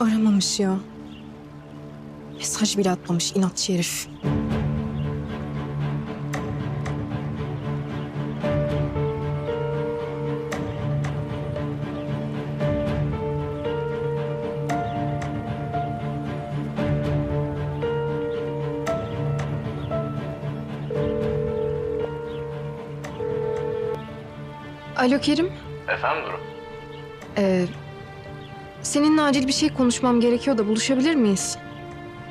aramamış ya. Mesaj bile atmamış inatçı herif. Alo Kerim. Efendim Duru? Ee, seninle acil bir şey konuşmam gerekiyor da buluşabilir miyiz?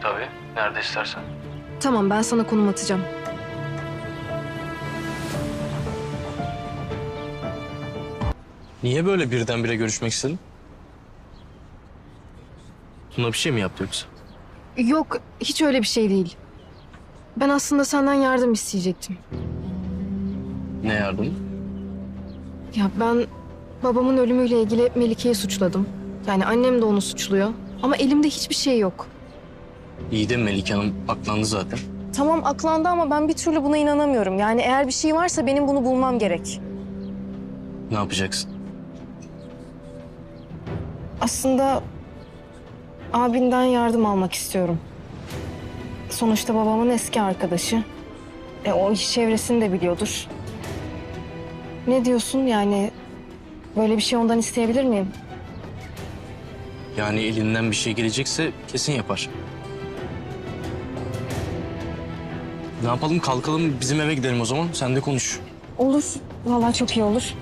Tabii. Nerede istersen. Tamam ben sana konum atacağım. Niye böyle birdenbire görüşmek istedin? Tuna bir şey mi yaptı yoksa? Yok hiç öyle bir şey değil. Ben aslında senden yardım isteyecektim. Ne yardım? Ya ben babamın ölümüyle ilgili Melike'yi suçladım. Yani annem de onu suçluyor. Ama elimde hiçbir şey yok. İyi de Melike Hanım aklandı zaten. Tamam aklandı ama ben bir türlü buna inanamıyorum. Yani eğer bir şey varsa benim bunu bulmam gerek. Ne yapacaksın? Aslında abinden yardım almak istiyorum. Sonuçta babamın eski arkadaşı. E, o iş çevresini de biliyordur. Ne diyorsun yani böyle bir şey ondan isteyebilir miyim? Yani elinden bir şey gelecekse kesin yapar. Ne yapalım kalkalım bizim eve gidelim o zaman. Sen de konuş. Olur. Vallahi çok iyi olur.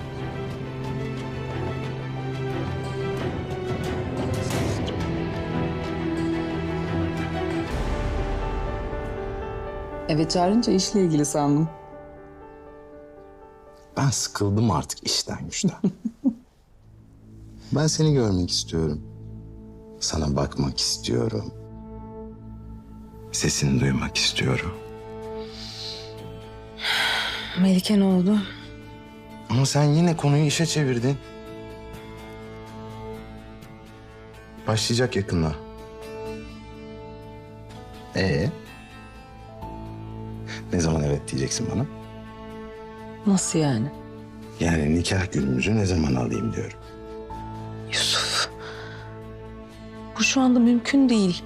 Eve çağırınca işle ilgili sandım. Ben sıkıldım artık işten güçten. ben seni görmek istiyorum. Sana bakmak istiyorum. Sesini duymak istiyorum. Melike ne oldu? Ama sen yine konuyu işe çevirdin. Başlayacak yakında. Ee? Ne zaman evet diyeceksin bana? Nasıl yani? Yani nikah günümüzü ne zaman alayım diyorum. Bu şu anda mümkün değil.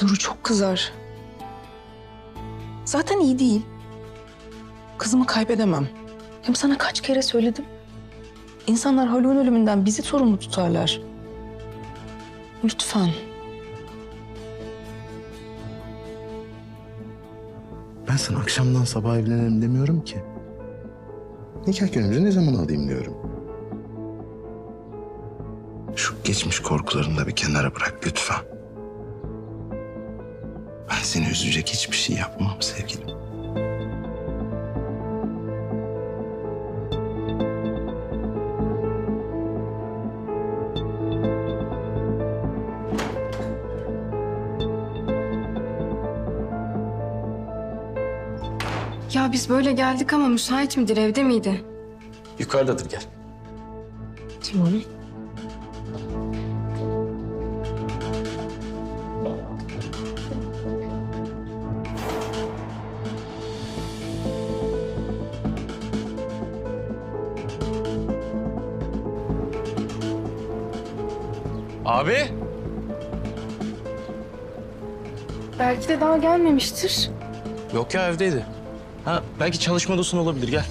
Duru çok kızar. Zaten iyi değil. Kızımı kaybedemem. Hem sana kaç kere söyledim. İnsanlar Haluk'un ölümünden bizi sorumlu tutarlar. Lütfen. Ben sana akşamdan sabah evlenelim demiyorum ki. Nikah günümüzü ne zaman alayım diyorum. Şu geçmiş korkularını da bir kenara bırak lütfen. Ben seni üzecek hiçbir şey yapmam sevgilim. Ya biz böyle geldik ama müsait midir? Evde miydi? Yukarıdadır gel. Tamam. Abi. Belki de daha gelmemiştir. Yok ya evdeydi. Ha belki çalışma odasında olabilir. Gel.